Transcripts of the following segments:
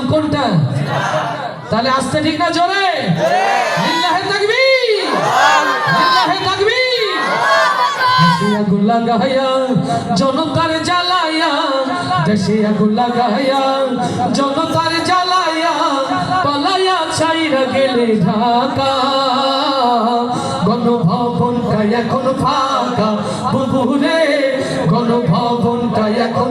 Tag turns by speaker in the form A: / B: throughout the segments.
A: নাম কোনটা? তাহলে আসতে ঠিক না জোরে? জনতার জালাইয়া দেশে আগুলা গায়া জনতার জালাইয়া পালাইয়া ছাইরা গেলে ঢাকা। গণভবনটা এখন ফাঁকা। বুবু রে গণভবনটা এখন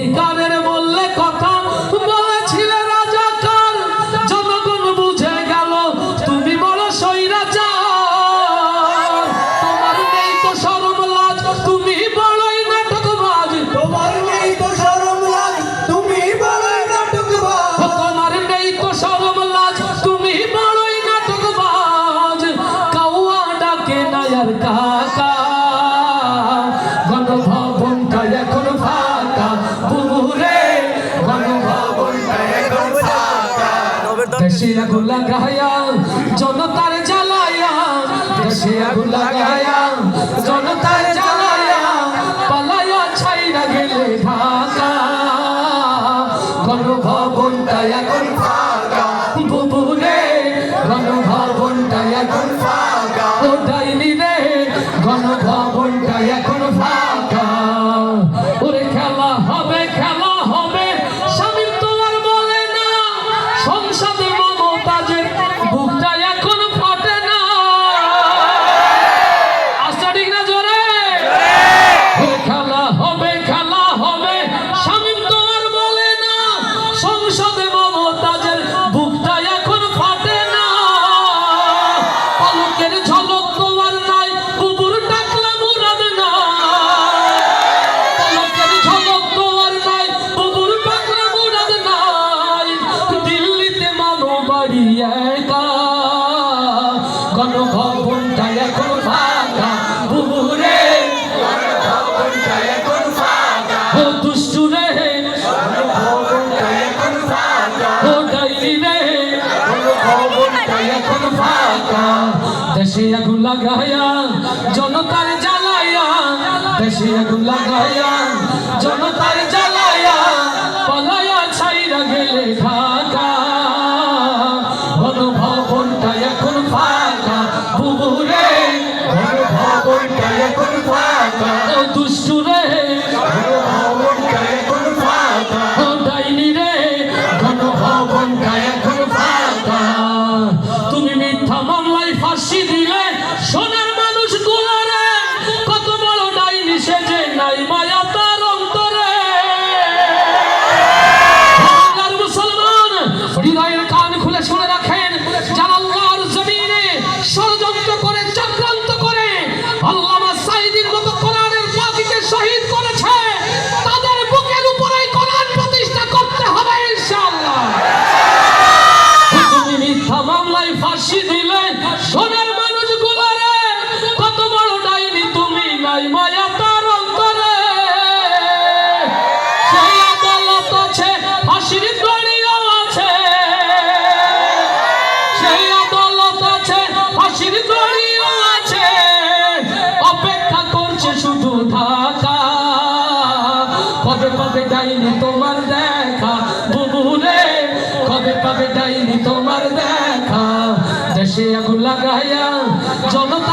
A: Amen. Amen. দেশে আগুন লাগায়া, জনতার জ্বালায়া, দেশে আগুন লাগায়া, জনতার জ্বালায়া, পালায়া ছাইরা গেলে ঢাকা। গণভবনটা এখন ফাঁকা। এখনও ভবনটা এখন ফাঁকা। বুবুরে ভবনটা এখন ফাঁকা ও দুষ্টু রে ভবনটা এখন ফাঁকা ও ডাইরি রে ভবনটা এখন ফাঁকা দেশে আগুন লাগায়া, জনতার জ্বালায়া, দেশে আগুন লাগায়া, জনতার পাবে ডাইনি তোমার দেখা? বুবুলে কবে পাবে ডাইনি তোমার দেখা? দেশে আগুন লাগাইয়া জনতা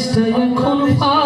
A: দেশটা এখন ফাঁকা